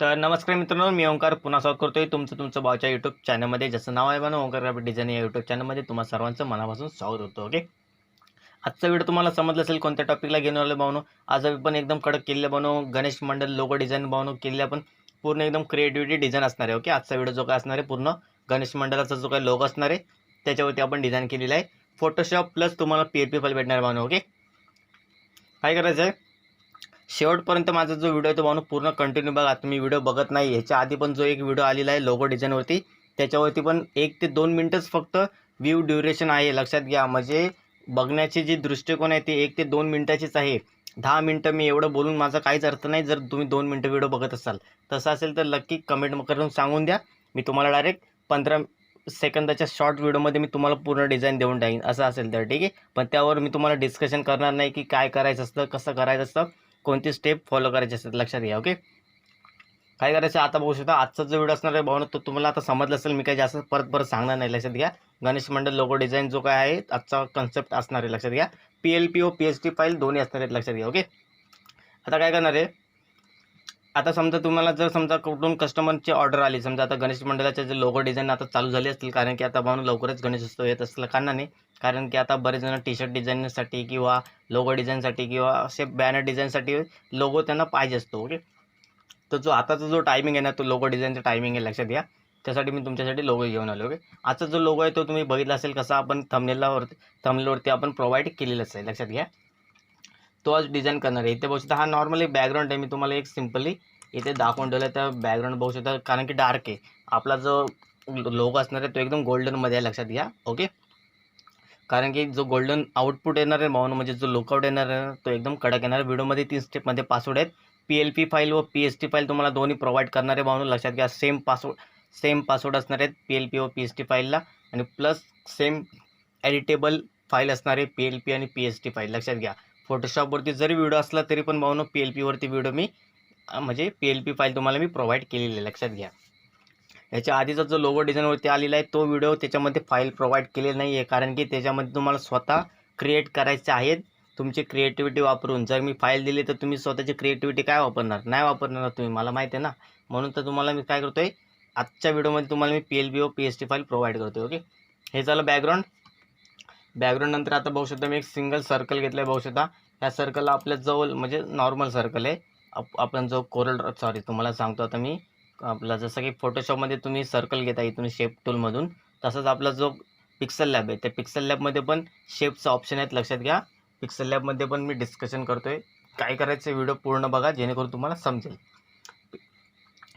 तर नमस्कार मित्रांनो मी ओंकार पुन्हा स्वागत करतोय तुमचं तुमचं भावच्या यूट्यूब चॅनलमध्ये ज्याचं नाव आहे म्हणून ओंकार ग्राफिक डिझाईन या युट्यूब चॅनलमध्ये तुम्हाला सर्वांचं मनापासून स्वागत होतं ओके आजचा व्हिडिओ तुम्हाला समजलं असेल कोणत्या टॉपिकला घेऊन आलं भावनो आज आम्ही पण एकदम कडक केलेलं बनवू गणेश मंडल लोगो डिझाईन बनवू केलेलं आपण पूर्ण एकदम क्रिएटिव्हिटी डिझाईन असणार आहे ओके आजचा व्हिडिओ जो काय असणार आहे पूर्ण गणेश मंडळाचा जो काही लोगो असणार आहे त्याच्यावरती आपण डिझाईन केलेला आहे. फोटोशॉप प्लस तुम्हाला पी एच पी फाईल भेटणार भावनो ओके काय करायचं आहे शेवटपर्यंत माझा जो व्हिडिओ आहे तो म्हणून पूर्ण कंटिन्यू बघा. तुम्ही व्हिडिओ बघत नाही. ह्याच्या आधी पण जो एक व्हिडिओ आलेला आहे लोगो डिझाईनवरती त्याच्यावरती पण एक ते दोन मिनटंच फक्त व्ह्यू ड्युरेशन आहे. लक्षात घ्या म्हणजे बघण्याची जी दृष्टिकोन आहे ती एक ते दोन मिनटाचीच आहे. दहा मिनटं मी एवढं बोलून माझा काहीच अर्थ नाही. जर तुम्ही दोन मिनटं व्हिडिओ बघत असाल तसं असेल तर नक्की कमेंट करून सांगून द्या. मी तुम्हाला डायरेक्ट पंधरा सेकंदाच्या शॉर्ट व्हिडिओमध्ये मी तुम्हाला पूर्ण डिझाईन देऊन टाकीन असं असेल तर ठीक आहे? पण त्यावर मी तुम्हाला डिस्कशन करणार नाही की काय करायचं असतं कसं करायचं असतं. कोणती स्टेप फॉलो करायचे असतात लक्षात घ्या ओके काय करायचं? आता बघू शकता आजचा जो व्हिडिओ असणार आहे भावना तो तुम्हाला आता समजलं असेल मी काय जास्त परत परत सांगणार नाही लक्षात घ्या. गणेश मंडळ लोगो डिझाईन जो काय आहे आजचा कन्सेप्ट असणार आहे लक्षात घ्या. P L P O P H D file दोन्ही असणार आहेत लक्षात घ्या ओके आता काय करणार आहे? आता समजा तुम्हाला जर समजा कुठून कस्टमरची ऑर्डर आली समजा आता गणेश मंडळाचे जे लोगो डिझाईन आता चालू झाले असतील कारण की आता भावना लवकरच गणेश उत्सव येत असल्या कारणाने कारण की आता बरेच जण टी शर्ट डिझाईनसाठी किंवा लोगो डिझाईनसाठी किंवा असे बॅनर डिझाईनसाठी लोगो त्यांना पाहिजे असतो ओके तर जो आताचा जो टायमिंग आहे ना तो लोगो डिझाईनचा टायमिंग आहे लक्षात घ्या. त्यासाठी मी तुमच्यासाठी लोगो घेऊन आलो ओके आजचा जो लोगो आहे तो तुम्ही बघितला असेल कसा आपण थंबनेलवरती थमलेवरती आपण प्रोव्हाइड केलेलाच आहे लक्षात घ्या. तो आज डिझाईन करणार आहे. इथे बघू शकता हा नॉर्मली बॅकग्राऊंड आहे. मी तुम्हाला एक सिम्पली इथे दाखवून ठेवलं तर त्या बॅकग्राऊंड बघू शकता कारण की डार्क आहे. आपला जो लोगो असणार आहे तो एकदम गोल्डनमध्ये आहे लक्षात घ्या. ओके कारण की जो गोल्डन आउटपुट येणार आहे माऊन म्हणजे जो लुकआउट येणार आहे तो एकदम कडक येणार आहे. व्हिडिओमध्ये तीन स्टेपमध्ये पासवर्ड आहेत. पी एल पी फाईल व पी एच टी फाईल तुम्हाला दोन्ही प्रोव्हाइड करणारे भावना लक्षात घ्या. सेम पासवर्ड सेम पासवर्ड असणार आहेत पी एल पी व पी एस टी फाईलला आणि प्लस सेम एडिटेबल फाईल असणार आहे पी एल पी आणि पी एस टी फाईल लक्षात घ्या. फोटोशॉपवरती जरी व्हिडिओ असला तरी पण भाऊनो पी एल पीवरती व्हिडिओ मी म्हणजे पी एल पी फाईल तुम्हाला मी प्रोव्हाइड केलेली आहे. लक्षात घ्या. याच्या आधीचा जो लोगो डिझाईनवरती आलेला आहे तो व्हिडिओ त्याच्यामध्ये फाईल प्रोव्हाइड केलेली नाही आहे कारण की त्याच्यामध्ये तुम्हाला स्वतः क्रिएट करायचे आहेत. तुमची क्रिएटिव्हिटी वापरून जर मी फाईल दिली तर तुम्ही स्वतःची क्रिएटिव्हिटी काय वापरणार? नाही वापरणार तुम्ही मला माहिती आहे ना? म्हणून तर तुम्हाला मी काय करतो आहे आजच्या व्हिडिओमध्ये तुम्हाला मी P L B O P H T file provide करतो ओके हे झालं बॅकग्राऊंड बॅकग्राऊंड नंतर आता बघू शकता मी एक सिंगल सर्कल घेतलं आहे बघू शकता. ह्या सर्कलला आपल्या जवळ म्हणजे नॉर्मल सर्कल आहे. आप आपण जो कोरल सॉरी तुम्हाला सांगतो आता मी. आपला जसं की फोटोशॉपमध्ये तुम्ही सर्कल घेता इथून शेप टूलमधून तसंच आपला जो पिक्सल लॅब आहे त्या पिक्सल लॅबमध्ये पण शेपचं ऑप्शन आहेत लक्षात घ्या. पिक्सल लॅबमध्ये पण मी डिस्कशन करतो आहे काय करायचं व्हिडिओ पूर्ण बघा जेणेकरून तुम्हाला समजेल.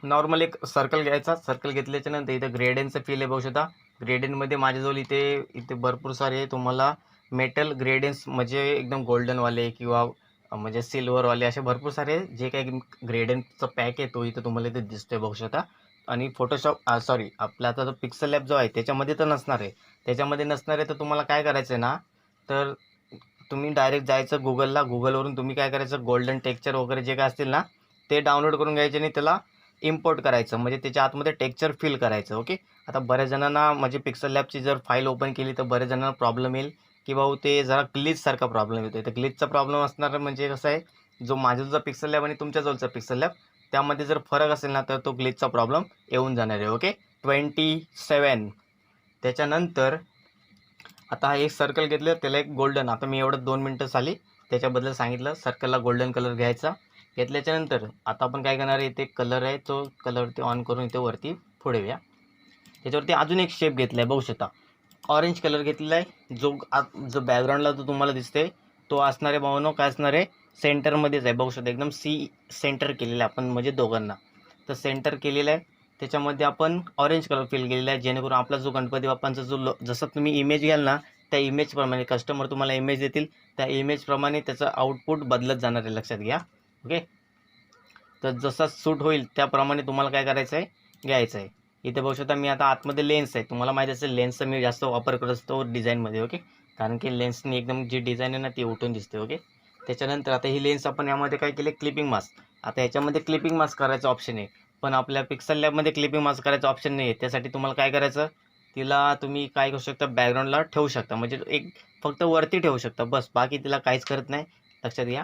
नॉर्मल एक सर्कल घ्यायचा. सर्कल घेतल्याच्या नंतर इथं ग्रेडेनचं फील आहे बघू शकता. ग्रेडेनमध्ये माझ्याजवळ इथे इथे भरपूर सारे तुम्हाला मेटल ग्रेडेन्स म्हणजे एकदम गोल्डनवाले किंवा म्हणजे सिल्वरवाले असे भरपूर सारे जे काही ग्रेडेनचा पॅक आहे तो इथं तुम्हाला इथे दिसतोय बघू शकता. आणि फोटोशॉप सॉरी आपला आता जो पिक्सल लॅब जो आहे त्याच्यामध्ये तर नसणार आहे. त्याच्यामध्ये नसणार आहे तर तुम्हाला काय करायचं आहे ना तर तुम्ही डायरेक्ट जायचं गुगलला गुगलवरून तुम्ही काय करायचं? गोल्डन टेक्चर वगैरे जे काय असतील ना ते डाउनलोड करून घ्यायचे आणि त्याला इम्पोर्ट करायचं म्हणजे त्याच्या आतमध्ये टेक्चर फिल करायचं ओके आता बऱ्याच जणांना म्हणजे पिक्सल लॅबची जर फाईल ओपन केली तर बऱ्याच जणांना प्रॉब्लेम येईल. की भाऊ ते जरा ग्लिचसारखा प्रॉब्लेम येतो तर ग्लिचचा प्रॉब्लेम असणार म्हणजे कसं आहे जो माझ्याजवळचा पिक्सल लॅब आणि तुमच्याजवळचा पिक्सल लॅब त्यामध्ये जर फरक असेल ना तर तो ग्लिचचा प्रॉब्लेम येऊन जाणार आहे ओके ट्वेंटी सेवन त्याच्यानंतर आता हा एक सर्कल घेतलं त्याला एक गोल्डन आता मी एवढं दोन मिनटं झाली. त्याच्याबद्दल सांगितलं सर्कलला गोल्डन कलर घ्यायचा. घेतल्याच्यानंतर आता आपण काय करणार आहे इथे कलर आहे तो कलरवरती ऑन करून इथे वरती पुढे या त्याच्यावरती अजून एक शेप घेतला आहे बघू शकता. ऑरेंज कलर घेतलेला आहे जो आत जो बॅकग्राऊंडला जो तुम्हाला दिसते तो असणार आहे भावनो काय असणार आहे सेंटरमध्येच आहे. बघू शकता एकदम सी सेंटर केलेलं आहे आपण म्हणजे दोघांना. तर सेंटर केलेलं आहे त्याच्यामध्ये आपण ऑरेंज कलर फिल केलेला आहे जेणेकरून आपला जो गणपती बाप्पांचा जो लो जसं तुम्ही इमेज घ्याल ना त्या इमेजप्रमाणे कस्टमर तुम्हाला इमेज देतील त्या इमेजप्रमाणे त्याचं आउटपुट बदलत जाणार आहे लक्षात घ्या. ओके? तर जसा सूट होईल त्याप्रमाणे तुम्हाला काय करायचं आहे घ्यायचं आहे इथे बघू शकता मी आता आतमध्ये लेन्स आहे. तुम्हाला माहिती असेल लेन्सचा मी जास्त वापर करत असतो डिझाईनमध्ये ओके? कारण की लेन्सनी एकदम जी डिझाईन आहे ना ती उठून दिसते ओके? त्याच्यानंतर आता ही लेन्स आपण यामध्ये काय केले? क्लिपिंग मास्क आता याच्यामध्ये क्लिपिंग मास्क करायचं ऑप्शन आहे. पण आपल्या पिक्सल लॅबमध्ये क्लिपिंग मास्क करायचं ऑप्शन नाही आहे त्यासाठी तुम्हाला काय करायचं? तिला तुम्ही काय करू शकता? बॅकग्राऊंडला ठेवू शकता. म्हणजे एक फक्त वरती ठेवू शकता. बस. बाकी तिला काहीच करत नाही. लक्षात घ्या.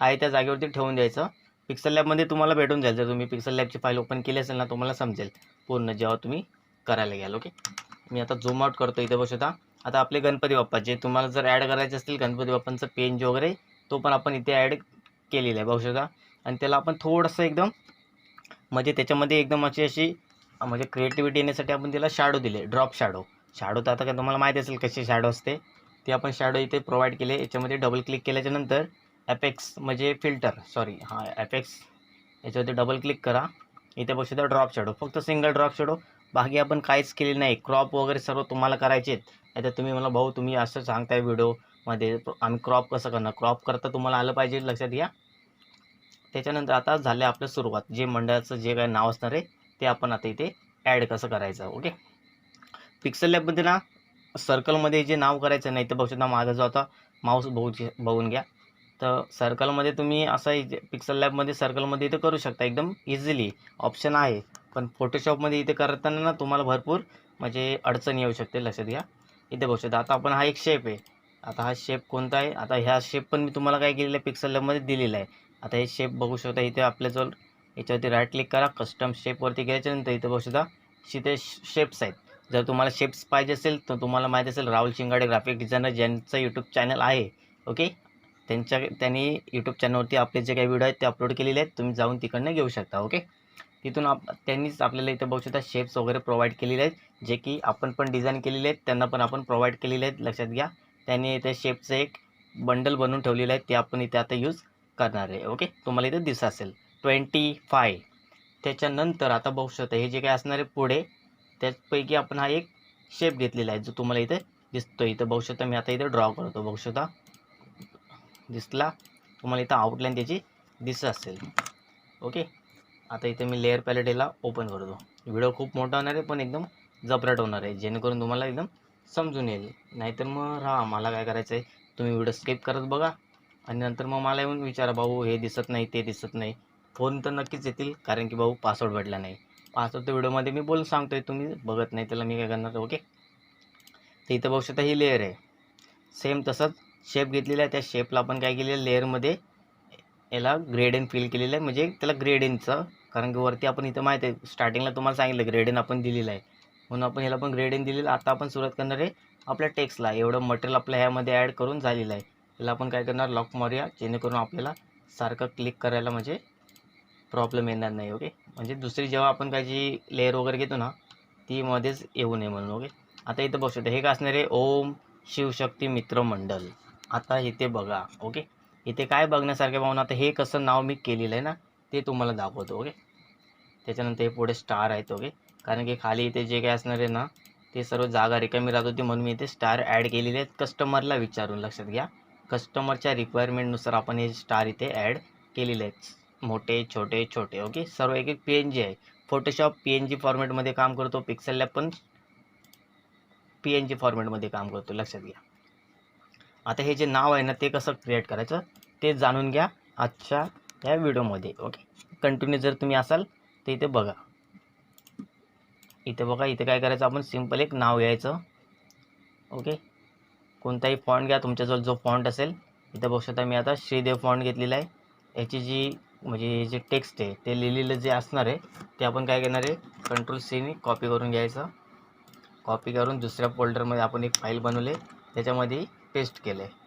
आहे त्या जागेवरती ठेवून द्यायचं. पिक्सल लॅबमध्ये तुम्हाला भेटून जाईल. जर तुम्ही पिक्सल लॅबची फाईल ओपन केली असेल ना तुम्हाला समजेल. पूर्ण जेव्हा तुम्ही करायला घ्याल ओके मी आता झूम आउट करतो इथे बसू आता आता आपले गणपती बाप्पा जे तुम्हाला जर ॲड करायचे असतील गणपती बाप्पांचं पेंज वगैरे तो पण आपण इथे ॲड केलेला आहे बघू शकता. आणि त्याला आपण थोडंसं एकदम म्हणजे त्याच्यामध्ये एकदम अशी अशी म्हणजे क्रिएटिव्हिटी येण्यासाठी आपण त्याला शॅडो दिले. ड्रॉप शॅडो शॅडो तर आता काय तुम्हाला माहीत असेल कसे शॅडो असते. ते आपण शॅडो इथे प्रोव्हाइड केले. याच्यामध्ये डबल क्लिक केल्याच्यानंतर ॲपेक्स म्हणजे फिल्टर सॉरी हां ॲपेक्स याच्यावरती डबल क्लिक करा. इथे बघू शकता ड्रॉप शॅडो फक्त सिंगल ड्रॉप शॅडो बाकी आपण काहीच केले नाही. क्रॉप वगैरे सर्व तुम्हाला करायचे आहेत. आता तुम्ही मला भाऊ तुम्ही असं सांगताय व्हिडिओमध्ये आम्ही क्रॉप कसं करणार? क्रॉप करता तुम्हाला आलं पाहिजे लक्षात घ्या. त्याच्यानंतर आता झालं आपलं सुरुवात. जे मंडळाचं जे काय नाव असणार आहे ते आपण आता इथे ॲड कसं करायचं ओके पिक्सल लॅबमध्ये ना सर्कलमध्ये जे नाव करायचं नाही तर बघू शकता माझा जो आता माऊस बघू बघून घ्या. तर सर्कलमध्ये तुम्ही असं पिक्सल लॅबमध्ये सर्कलमध्ये इथे करू शकता. एकदम इझिली ऑप्शन आहे. पण फोटोशॉपमध्ये इथे करताना ना तुम्हाला भरपूर म्हणजे अडचण येऊ शकते. लक्षात घ्या. इथे बघू शकता. आता आपण हा एक शेप आहे. आता हा शेप कोणता आहे? आता ह्या शेप पण मी तुम्हाला काय केलेलं आहे? पिक्सल लॅबमध्ये दिलेला आहे. आता हे शेप बघू शकता. इथे आपल्याजवळ याच्यावरती राईट क्लिक करा. कस्टम शेपवरती गेल्याच्यानंतर इथे बघू शकता तिथे शेप्स आहेत. जर तुम्हाला शेप्स पाहिजे असेल तर तुम्हाला माहीत असेल राहुल शिंगाडे ग्राफिक डिझायनर ज्यांचं यूट्यूब चॅनल आहे. ओके त्यांच्या त्यांनी यूट्यूब चॅनलवरती आपले जे काही व्हिडिओ आहेत ते अपलोड केलेले आहेत. तुम्ही जाऊन तिकडनं घेऊ शकता ओके तिथून आप त्यांनीच आपल्याला इथं बघू शकता शेप्स वगैरे प्रोव्हाइड केलेले आहेत जे की आपण पण डिझाईन केलेले आहेत त्यांना पण आपण प्रोव्हाइड केलेले आहेत लक्षात घ्या. त्यांनी इथे शेपचं एक बंडल बनवून ठेवलेलं आहे ते आपण इथे आता यूज करणार आहे ओके तुम्हाला इथे दिसत असेल. ट्वेंटी फाय त्याच्यानंतर आता बघू शकता हे जे काही असणार आहे पुढे त्यापैकी आपण हा एक शेप घेतलेला आहे जो तुम्हाला इथे दिसतो इथं बघू शकता मी आता इथे ड्रॉ करतो बघू शकता. दिसला तुम्हाला इथं आउटलाईन त्याची दिसत असेल. ओके आता इथे मी लेअर पॅलेट याला ओपन करतो. व्हिडिओ खूप मोठा होणार आहे पण एकदम जपराट होणार आहे जेणेकरून तुम्हाला एकदम समजून येईल. नाहीतर मग राहा मला काय करायचं आहे तुम्ही व्हिडिओ स्किप करत बघा. आणि नंतर मग मला येऊन विचारा भाऊ हे दिसत नाही ते दिसत नाही. फोन तर नक्कीच येतील कारण की भाऊ पासवर्ड भेटला नाही. पासवर्ड तर व्हिडिओमध्ये मी बोलून सांगतो आहे तुम्ही बघत नाही त्याला मी काय करणार ओके तर इथं बघू शकता ही लेअर आहे. सेम तसंच शेप घेतलेला आहे त्या शेपला आपण काय केलेलं आहे? लेअरमध्ये याला ग्रेडेन फिल केलेलं आहे. म्हणजे त्याला ग्रेडेनचं कारण की वरती आपण इथं माहिती आहे स्टार्टिंगला तुम्हाला सांगितलं ग्रेडेन आपण दिलेलं आहे. म्हणून आपण ह्याला पण ग्रेडेन दिलेलं आता आपण सुरुवात करणार आहे आपल्या टेक्स्टला एवढं मटेरियल आपल्या ह्यामध्ये ॲड करून झालेलं आहे. याला आपण काय करणार? लॉक मारूया. जेणेकरून आपल्याला सारखं क्लिक करायला म्हणजे प्रॉब्लेम येणार नाही ओके म्हणजे दुसरी जेव्हा आपण काय जी लेअर वगैरे घेतो ना ती मध्येच येऊ नये म्हणून ओके आता इथं बघू शकतो हे काय असणार आहे? ओम शिवशक्ती मित्रमंडल आता इथे बघा ओके इथे काय बघण्यासारखे पाहून आता हे कसं नाव मी केलेलं आहे ना ते तुम्हाला दाखवतो ओके त्याच्यानंतर हे पुढे स्टार आहेत ओके कारण की खाली इथे जे काय असणार आहे ना ते सर्व जागा रिकामी राहत होती म्हणून मी इथे स्टार ॲड केलेले आहेत. कस्टमरला विचारून लक्षात घ्या. कस्टमरच्या रिक्वायरमेंटनुसार आपण हे स्टार इथे ॲड केलेले आहेत. मोठे छोटे छोटे ओके सर्व एक एक पी एन जी आहे. फोटोशॉप पी एन जी फॉर्मॅटमध्ये काम करतो. पिक्सल लॅब पण पी एन जी फॉर्मॅटमध्ये काम करतो. लक्षात घ्या. आता हे जे नाव आहे ना ते कसं क्रिएट करायचं ते जाणून घ्या आजच्या या व्हिडिओमध्ये ओके कंटिन्यू जर तुम्ही असाल तर इथे बघा. इथे बघा इथे काय करायचं आपण सिंपल एक नाव यायचं ओके कोणताही फॉन्ट घ्या तुमच्याजवळ जो फॉन्ट असेल इथं बघू शकता मी आता श्रीदेव फॉन्ट घेतलेला आहे. याची जी म्हणजे जे टेक्स्ट आहे ते लिहिलेलं जे असणार आहे ते आपण काय करणार आहे कंट्रोल सीने कॉपी करून घ्यायचं. कॉपी करून दुसऱ्या फोल्डरमध्ये आपण एक फाईल बनवले त्याच्यामध्ये पेस्ट केलं आहे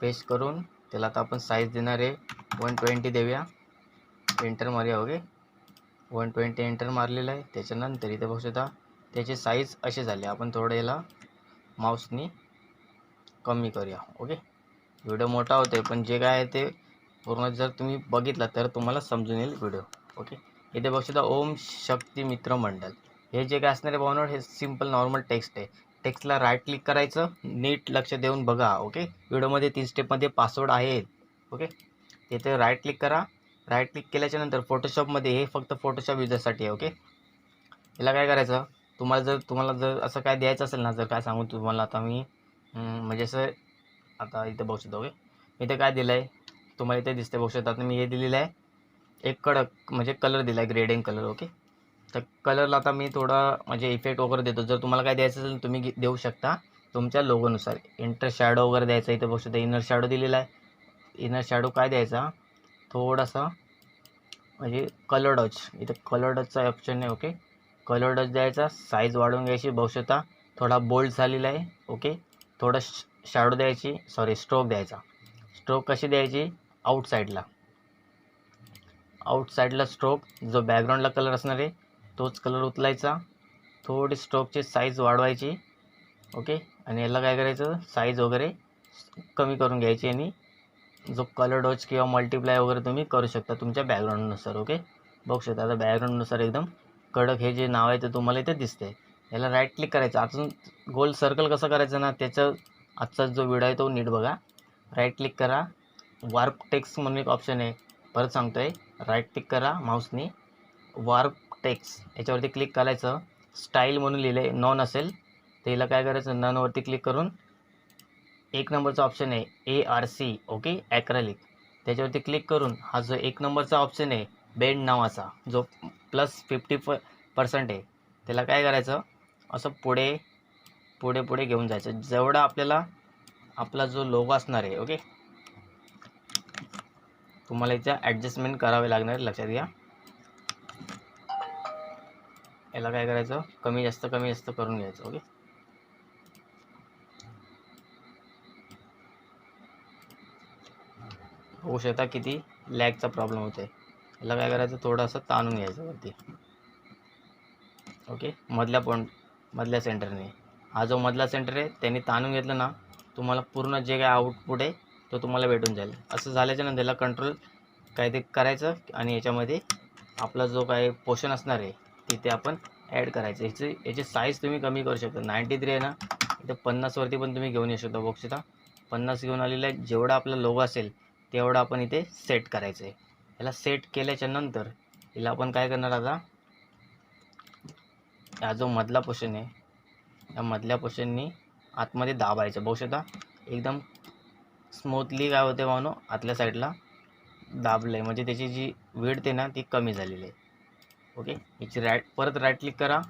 पेस्ट करून त्याला आता आपण साईज देणार आहे वन ट्वेंटी देऊया. एंटर मारूया ओके वन ट्वेंटी एंटर मारलेलं आहे. त्याच्यानंतर इथे बघू शकता त्याचे साईज असे झाले. आपण थोडं याला माऊसनी कमी करूया ओके व्हिडिओ मोठा होतो पण जे काय आहे ते पूर्ण जर तुम्ही बघितला तर तुम्हाला समजून येईल व्हिडिओ ओके इथे बघू शकता ओम शक्ती मित्र मंडळ हे जे काय असणारे भावनावर हे सिंपल नॉर्मल टेक्स्ट आहे. टेक्स्टला राईट क्लिक करायचं. नीट लक्ष देऊन बघा ओके व्हिडिओमध्ये तीन स्टेपमध्ये पासवर्ड आहे ओके तिथे राईट क्लिक करा. राईट क्लिक केल्याच्यानंतर फोटोशॉपमध्ये हे फक्त फोटोशॉप युजरसाठी आहे ओके याला काय करायचं? तुम्हाला जर तुम्हाला जर असं काय द्यायचं असेल ना जर काय सांगू तुम्हाला आता मी म्हणजे असं आता इथं बघू शकतो ओके इथे काय दिलं आहे तुम्हाला इथे दिसते बघू शकता आता मी हे दिलेलं आहे. एक कडक म्हणजे कलर दिला आहे ग्रेडिंग कलर ओके कलरला आता मी थोडा म्हणजे इफेक्ट वगैरे देतो. जर तुम्हाला काय द्यायचं असेल तुम्ही देऊ शकता तुमच्या लोगोनुसार इंटर शॅडो वगैरे द्यायचा इथे बघू शकता. इनर शॅडो दिलेला आहे. इनर शॅडो काय द्यायचा? थोडासा म्हणजे कलर डच इथं कलर डचचा ऑप्शन आहे ओके कलर डच द्यायचा. साईज वाढवून घ्यायची. बघू शकता. थोडा बोल्ड झालेला आहे ओके थोडं शॅडो द्यायची. सॉरी स्ट्रोक द्यायचा. स्ट्रोक कशी द्यायची? आउट साईडला आउट साईडला स्ट्रोक जो बॅकग्राऊंडला कलर असणार आहे तोच कलर उचलायचा. थोडी स्ट्रोकची साईज वाढवायची. ओके आणि याला काय करायचं? साईज वगैरे कमी करून घ्यायची आणि जो कलर डॉच किंवा मल्टिप्लाय वगैरे तुम्ही करू शकता तुमच्या बॅकग्राऊंडनुसार ओके बघू शकता आता बॅकग्राऊंडनुसार एकदम कडक हे जे नाव आहे ते तुम्हाला इथे दिसते याला राईट क्लिक करायचं. अजून गोल सर्कल कसं करायचं ना त्याचं आजचा जो व्हिडिओ आहे तो नीट बघा. राईट क्लिक करा. वार्प टेक्स्ट म्हणून एक ऑप्शन आहे. परत सांगतो आहे राईट क्लिक करा माऊसनी वार्प टेक्स्ट याच्यावरती क्लिक करायचं. स्टाईल म्हणून लिहिलं. आहे नॉन असेल. तर हिला काय करायचं? ननवरती क्लिक करून एक नंबरचा ऑप्शन आहे. A R C okay acrylic त्याच्यावरती क्लिक करून हा जो एक नंबरचा ऑप्शन आहे बेंड नावाचा जो प्लस फिफ्टी प पर्सेंट आहे त्याला काय करायचं? असं पुढे पुढे पुढे घेऊन जायचं. जेवढा आपल्याला आपला जो लोगो असणार आहे ओके तुम्हाला याच्या ॲडजस्टमेंट करावे लागणार लक्षात घ्या. याला काय करायचं? कमी जास्त कमी जास्त करून घ्यायचं ओके? होऊ शकता किती? लॅगचा प्रॉब्लेम होते याला काय करायचं? थोडंसं ताणून घ्यायचं वरती. ओके? मधल्या पॉईंट मधल्या सेंटरने. हा जो मधला सेंटर आहे त्यांनी ताणून घेतलं ना तुम्हाला पूर्ण जे काय आउटपुट आहे तो तुम्हाला भेटून जाईल. असं झाल्याच्यानंतर याला कंट्रोल काय ते करायचं आणि याच्यामध्ये आपला जो काय पोषण असणार आहे तिथे आपण ॲड करायचं. याची याची साईज तुम्ही कमी करू शकता. नाईंटी थ्री आहे ना इथं पन्नासवरती पण तुम्ही घेऊन येऊ शकता बॉक्सचा पन्नास घेऊन आलेला आहे. जेवढा आपला लोगो असेल तेवढा आपण इथे सेट करायचं आहे ह्याला सेट केल्याच्यानंतर हिला आपण काय करणार आता? हा जो मधला पोर्शन आहे या मधल्या पोर्शननी आतमध्ये दाबायचं. बघू शकता एकदम स्मूथली काय होते मानो? आतल्या साईडला दाबलं आहे म्हणजे त्याची जी वेळ ते ना ती कमी झालेली आहे. ओके? याची राईट परत राईट क्लिक करा.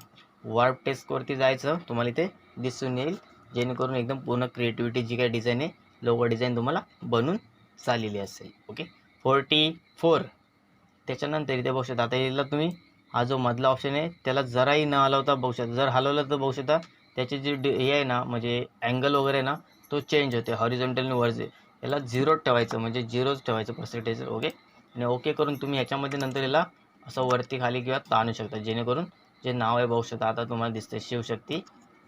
वार्प टेस्टवरती जायचं. तुम्हाला इथे दिसून येईल. जेणेकरून एकदम पूर्ण क्रिएटिव्हिटी जी काही डिझाईन आहे लोगो डिझाईन तुम्हाला बनून चाललेली असेल. ओके? फोर्टी फोर त्याच्यानंतर इथे बघू शकता आता याला तुम्ही. हा जो मधला ऑप्शन आहे त्याला जराही न हलवता बघू शकता. जर हलवलं तर बघू शकता त्याचे जे डि हे आहे ना म्हणजे अँगल वगैरे ना तो चेंज होते हॉरिझॉन्टल वरचे. याला झिरो ठेवायचं म्हणजे झिरोच ठेवायचं पर्सेंटेज ओके? आणि ओके करून तुम्ही याच्यामध्ये नंतर याला असं वरती खाली किंवा ताणू शकता. जेणेकरून जे नाव आहे बघू शकता आता तुम्हाला दिसते शिवशक्ती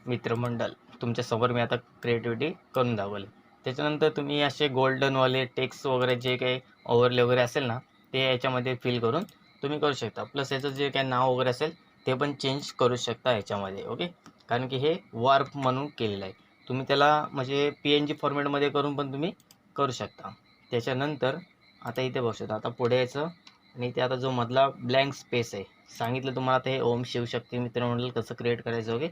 मित्रमंडळ तुमच्यासमोर मी आता क्रिएटिव्हिटी करून दाखवली त्याच्यानंतर तुम्ही असे गोल्डनवाले टेक्स वगैरे जे काही ओव्हरले वगैरे असेल ना ते याच्यामध्ये फिल करून तुम्ही करू शकता. प्लस याचं जे काही नाव वगैरे असेल ते पण चेंज करू शकता याच्यामध्ये ओके कारण की हे वार्प म्हणून केलेलं आहे. तुम्ही त्याला म्हणजे पी एन जी फॉर्मॅटमध्ये करून पण तुम्ही करू शकता. त्याच्यानंतर आता इथे बघू शकता आता पुढे यायचं आणि इथे आता जो मधला ब्लँक स्पेस आहे सांगितलं तुम्हाला आता हे ओम शिवशक्ती मित्रमंडळ कसं क्रिएट करायचं ओके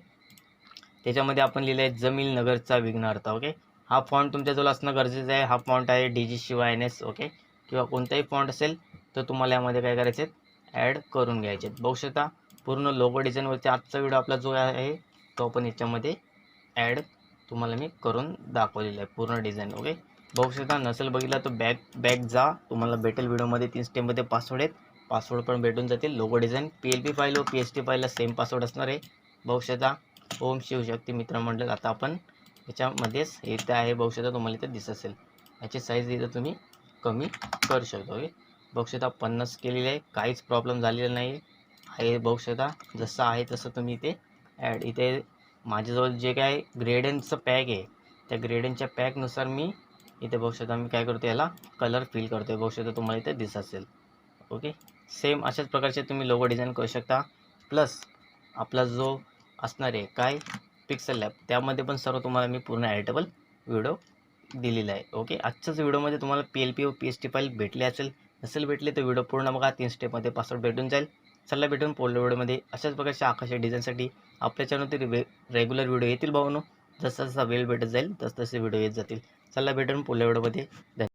त्याच्यामध्ये आपण लिहिलं आहे जमील नगरचा विघ्नार्थ ओके हा फॉन्ट तुमच्याजवळ असणं गरजेचं आहे. हा फॉन्ट आहे डी जी शिवाय एन एस ओके किंवा कोणताही फॉन्ट असेल तर तुम्हाला यामध्ये काय करायचे आहेत? ॲड करून घ्यायचे आहेत. बघू शकता पूर्ण लोगो डिझाईनवरती आजचा व्हिडिओ आपला जो आहे तो आपण याच्यामध्ये ॲड तुम्हाला मी करून दाखवलेला आहे पूर्ण डिझाईन ओके बघू शकता नसेल बघितला तर बॅक बॅक जा. तुम्हाला भेटेल व्हिडिओमध्ये तीन स्टेपमध्ये पासवर्ड आहेत. पासवर्ड पण भेटून जातील. Logo design P L P file व पी एच टी फाईलला सेम पासवर्ड असणार आहे. बघू शकता ओम शिवशक्ती मित्रमंडळ आता आपण याच्यामध्येच इथे आहे बघू शकता तुम्हाला इथे दिसत असेल. याची साईज इथं तुम्ही कमी करू शकता. ओके? बघू शकता पन्नास केलेली आहे. काहीच प्रॉब्लेम झालेला नाही. आहे बघू शकता जसं आहे तसं तुम्ही इथे ॲड इथे माझ्याजवळ जे काय ग्रेडन्सचं पॅक आहे त्या ग्रेडन्सच्या पॅकनुसार मी इथे बघू शकता मी काय करतो याला कलर फिल करतो बघू शकता तुम्हाला इथे दिसत असेल. ओके सेम अशाच प्रकारचे तुम्ही लोगो डिझाईन करू शकता. प्लस आपला जो असणार आहे काय पिक्सल लॅब त्यामध्ये पण सर्व तुम्हाला मी पूर्ण ॲडिटेबल व्हिडिओ दिलेला आहे. ओके आजच्याच व्हिडिओमध्ये तुम्हाला पी एल पी व पी एच टी फाईल भेटली असेल. नसेल भेटले तर व्हिडिओ पूर्ण बघा. तीन स्टेपमध्ये पासवर्ड भेटून जाईल. चला भेटून पुढल्या व्हिडिओमध्ये अशाच प्रकारच्या आकाशाच्या डिझाईनसाठी आपल्या चॅनलवरती रे रेग्युलर व्हिडिओ येतील भाऊनो जसा जसा वेळ भेटत जाईल तसतसे व्हिडिओ येत जातील. चला भेटून पुढल्या व्हिडिओमध्ये. धन्यवाद.